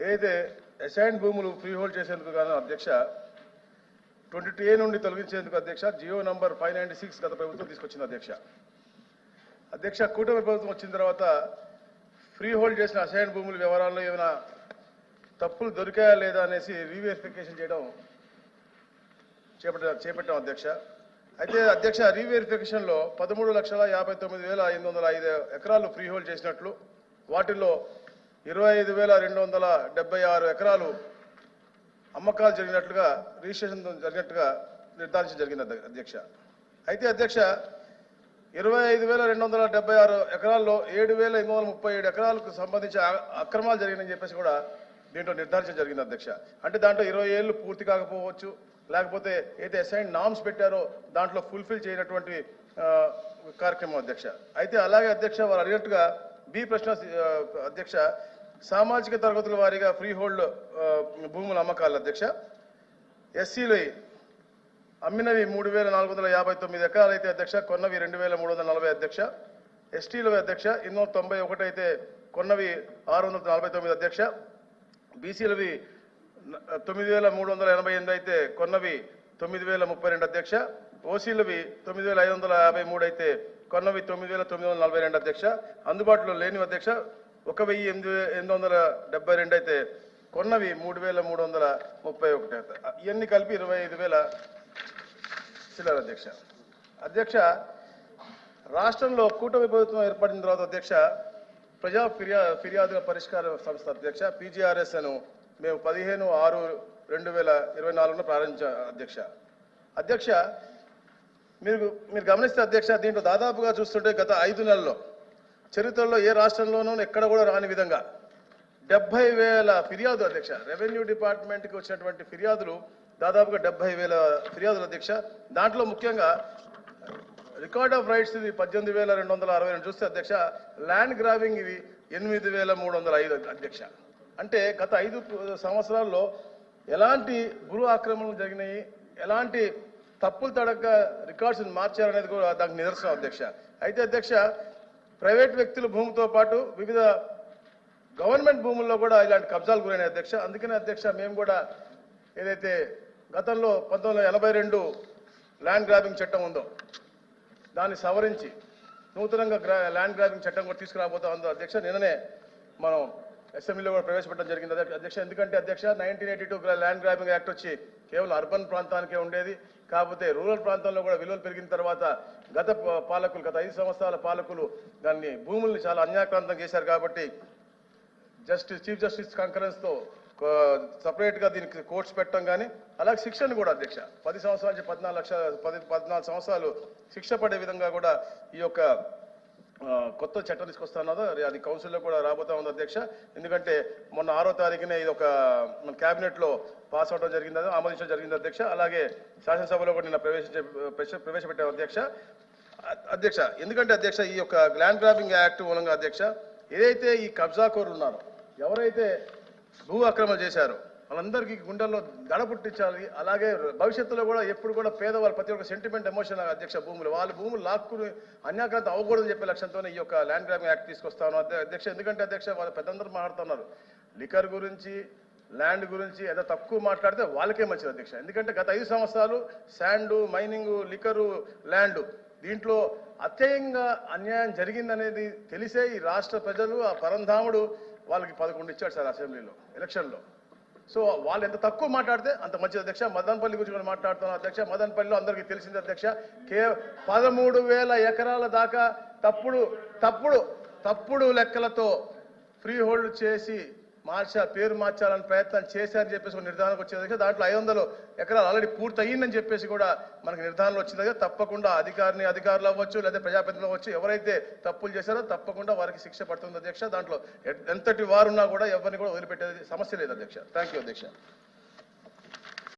ఏదైతే అసైన్ భూములు free hold చేసేందుకు గాను అధ్యక్ష ట్వంటీ టూ ఏ నుండి తొలగించేందుకు అధ్యక్ష G O number five ninety six గత ప్రభుత్వం తీసుకొచ్చింది అధ్యక్ష. అధ్యక్ష కూటమి ప్రభుత్వం వచ్చిన తర్వాత ఫ్రీ హోల్డ్ చేసిన అసైన్ భూముల వివరాల్లో ఏమైనా తప్పులు దొరికాయా లేదా అనేసి రీవెరిఫికేషన్ చేయడం చేపట్ట చేపట్టాం అధ్యక్ష. అయితే అధ్యక్ష రీవెరిఫికేషన్లో పదమూడు లక్షల యాభై తొమ్మిది వేల ఐదు వందల ఐదు ఎకరాలు ఫ్రీ హోల్డ్ చేసినట్లు వాటిల్లో ఇరవై ఐదు వేల రెండు వందల డెబ్బై ఆరు ఎకరాలు అమ్మకాలు జరిగినట్లుగా రిజిస్ట్రేషన్ జరిగినట్టుగా నిర్ధారించడం జరిగింది అధ్యక్ష. అయితే అధ్యక్ష ఇరవై ఐదు వేల రెండు వందల డెబ్బై ఆరు ఎకరాల్లో ఏడు వేల ఎనిమిది వందల ముప్పై ఏడు ఎకరాలకు సంబంధించి అక్రమాలు జరిగినాయని చెప్పేసి కూడా దీంట్లో నిర్ధారించడం జరిగింది అధ్యక్ష. అంటే దాంట్లో ఇరవై ఏళ్ళు పూర్తి కాకపోవచ్చు లేకపోతే ఏదైతే అసైన్ నామ్స్ పెట్టారో దాంట్లో ఫుల్ఫిల్ చేయనటువంటి కార్యక్రమం అధ్యక్ష. అయితే అలాగే అధ్యక్ష వారు అడిగినట్టుగా బి ప్రశ్న అధ్యక్ష సామాజిక తరగతుల వారీగా ఫ్రీ హోల్డ్ భూముల అమ్మకాలు అధ్యక్ష ఎస్సీలు అమ్మినవి మూడు వేల నాలుగు వందల యాభై తొమ్మిది ఎకరాలు అయితే అధ్యక్ష కొన్నవి రెండు వేల మూడు వందల నలభై అధ్యక్ష ఎస్టీలు అధ్యక్ష ఎన్నో తొంభై ఒకటి అయితే కొన్నవి ఆరు వందల నలభై తొమ్మిది అధ్యక్ష బీసీలవి తొమ్మిది వేల మూడు వందల ఎనభై ఎనిమిది అయితే కొన్నవి తొమ్మిది వేల ముప్పై రెండు అధ్యక్ష ఓసీలవి తొమ్మిది వేల ఐదు వందల యాభై మూడు అయితే కొన్నవి తొమ్మిది వేల తొమ్మిది వందల నలభై రెండు అధ్యక్ష అందుబాటులో లేని అధ్యక్ష ఒక వెయ్యి ఎనిమిది ఎనిమిది వందల డెబ్బై రెండు అయితే కొన్నవి మూడు వేల మూడు వందల ముప్పై ఒకటి ఇవన్నీ కలిపి ఇరవై ఐదు వేల చిల్లర అధ్యక్ష. అధ్యక్ష రాష్ట్రంలో కూటమి ప్రభుత్వం ఏర్పడిన తర్వాత అధ్యక్ష ప్రజా ఫిర్యా ఫిర్యాదుల పరిష్కార సంస్థ అధ్యక్ష పీజీఆర్ఎస్ అను మేము పదిహేను ఆరు రెండు వేల ఇరవై నాలుగులో ప్రారంభించాం అధ్యక్ష. అధ్యక్ష మీరు మీరు గమనిస్తే అధ్యక్ష దీంట్లో దాదాపుగా చూస్తుంటే గత ఐదు నెలల్లో చరిత్రలో ఏ రాష్ట్రంలోనూ ఎక్కడ కూడా రాని విధంగా డెబ్బై వేల ఫిర్యాదు అధ్యక్ష రెవెన్యూ డిపార్ట్మెంట్కి వచ్చినటువంటి ఫిర్యాదులు దాదాపుగా డెబ్బై వేల ఫిర్యాదులు అధ్యక్ష. దాంట్లో ముఖ్యంగా రికార్డ్ ఆఫ్ రైట్స్ ఇది పద్దెనిమిది వేల రెండు వందల అరవై రెండు. చూస్తే అధ్యక్ష ల్యాండ్ గ్రావింగ్ ఇవి ఎనిమిది వేల మూడు వందల ఐదు అధ్యక్ష. అంటే గత ఐదు సంవత్సరాల్లో ఎలాంటి గురు ఆక్రమణలు జరిగినాయి? ఎలాంటి తప్పులు తడక రికార్డ్స్ మార్చారనేది కూడా దానికి నిదర్శనం అధ్యక్ష. అయితే అధ్యక్ష ప్రైవేట్ వ్యక్తుల భూమితో పాటు వివిధ గవర్నమెంట్ భూముల్లో కూడా ఇలాంటి కబ్జాలు గురైన అధ్యక్ష. అందుకనే అధ్యక్ష మేము కూడా ఏదైతే గతంలో పంతొమ్మిది వందల ఎనభై రెండు ల్యాండ్ గ్రాబింగ్ చట్టం ఉందో దాన్ని సవరించి నూతనంగా ల్యాండ్ గ్రాబింగ్ చట్టం కూడా తీసుకురాబోతా ఉందో అధ్యక్ష. నిన్ననే మనం అసెంబ్లీలో కూడా ప్రవేశపెట్టడం జరిగింది. అధ్యక్ష అధ్యక్ష ఎందుకంటే అధ్యక్ష nineteen eighty two land grabbing act వచ్చి కేవలం అర్బన్ ప్రాంతానికే ఉండేది. కాకపోతే రూరల్ ప్రాంతంలో కూడా విలువలు పెరిగిన తర్వాత గత పాలకులు గత ఐదు సంవత్సరాల పాలకులు దాన్ని భూముల్ని చాలా అన్యాక్రాంతం చేశారు కాబట్టి జస్టిస్ చీఫ్ జస్టిస్ కాన్ఫరెన్స్తో సపరేట్గా దీనికి కోర్ట్స్ పెట్టడం కానీ అలాగే శిక్షను కూడా అధ్యక్ష. పది సంవత్సరాల నుంచి పద్నాలుగు లక్షల పది పద్నాలుగు సంవత్సరాలు శిక్ష పడే విధంగా కూడా ఈ యొక్క కొత్త చట్టం తీసుకొస్తున్నదో అది- అది కౌన్సిల్లో కూడా రాబోతా ఉంది అధ్యక్ష. ఎందుకంటే మొన్న ఆరో తారీఖునే ఇది ఒక మన క్యాబినెట్లో పాస్ అవడం జరిగింది ఆమోదించడం జరిగింది అధ్యక్ష. అలాగే శాసనసభలో కూడా నిన్న ప్రవేశించే ప్రవేశ- ప్రవేశపెట్టాం అధ్యక్ష. అధ్యక్ష ఎందుకంటే అధ్యక్ష ఈ యొక్క ల్యాండ్ గ్రాబింగ్ యాక్ట్ మూలంగా అధ్యక్ష ఏదైతే ఈ కబ్జాకోరులు ఉన్నారో ఎవరైతే భూ అక్రమం చేశారో వాళ్ళందరికీ గుండెల్లో దడ పుట్టించాలి. అలాగే భవిష్యత్తులో కూడా ఎప్పుడు కూడా పేదవాళ్ళు ప్రతి ఒక్క సెంటిమెంట్ ఎమోషన్ అధ్యక్ష భూములు వాళ్ళ భూములు లాక్కుని అన్యాక్రాంత అవ్వకూడదని చెప్పే లక్ష్యంతోనే ఈ యొక్క ల్యాండ్ గ్రాబింగ్ యాక్ట్ తీసుకొస్తాను. అధ్యక్ష ఎందుకంటే అధ్యక్ష వాళ్ళ పెద్దందరూ మాట్లాడుతున్నారు. లికర్ గురించి ల్యాండ్ గురించి ఏదో తక్కువ మాట్లాడితే వాళ్ళకే మంచిది అధ్యక్ష. ఎందుకంటే గత ఐదు సంవత్సరాలు శాండు మైనింగ్ లికరు ల్యాండ్ దీంట్లో అత్యయంగా అన్యాయం జరిగిందనేది తెలిసే ఈ రాష్ట్ర ప్రజలు ఆ పరంధాముడు వాళ్ళకి పదకొండు ఇచ్చాడు సార్ అసెంబ్లీలో ఎలక్షన్లో. సో వాళ్ళు ఎంత తక్కువ మాట్లాడితే అంత మంచిది. అధ్యక్ష మదనపల్లి గురించి కూడా మాట్లాడుతున్నాను అధ్యక్ష. మదనపల్లిలో అందరికీ తెలిసింది అధ్యక్ష కే పదమూడు వేల ఎకరాల దాకా తప్పుడు తప్పుడు తప్పుడు లెక్కలతో ఫ్రీ హోల్డ్ చేసి మార్చా పేరు మార్చాలని ప్రయత్నం చేశారని చెప్పేసి ఒక నిర్ధారణకు వచ్చేది కదా దాంట్లో ఐదు వందలు ఎకరాలు ఆల్రెడీ పూర్తి అయ్యిందని చెప్పేసి కూడా మనకు నిర్ధారణలు వచ్చింది కదా తప్పకుండా అధికారిని అధికారులు అవ్వచ్చు లేదా ప్రజాప్రతినిధులు అవ్వచ్చు ఎవరైతే తప్పులు చేశారో తప్పకుండా వారికి శిక్ష పడుతుంది అధ్యక్ష. దాంట్లో ఎంతటి వారున్నా కూడా ఎవరిని కూడా వదిలిపెట్టేది సమస్య లేదు అధ్యక్ష. థ్యాంక్ యూ అధ్యక్ష.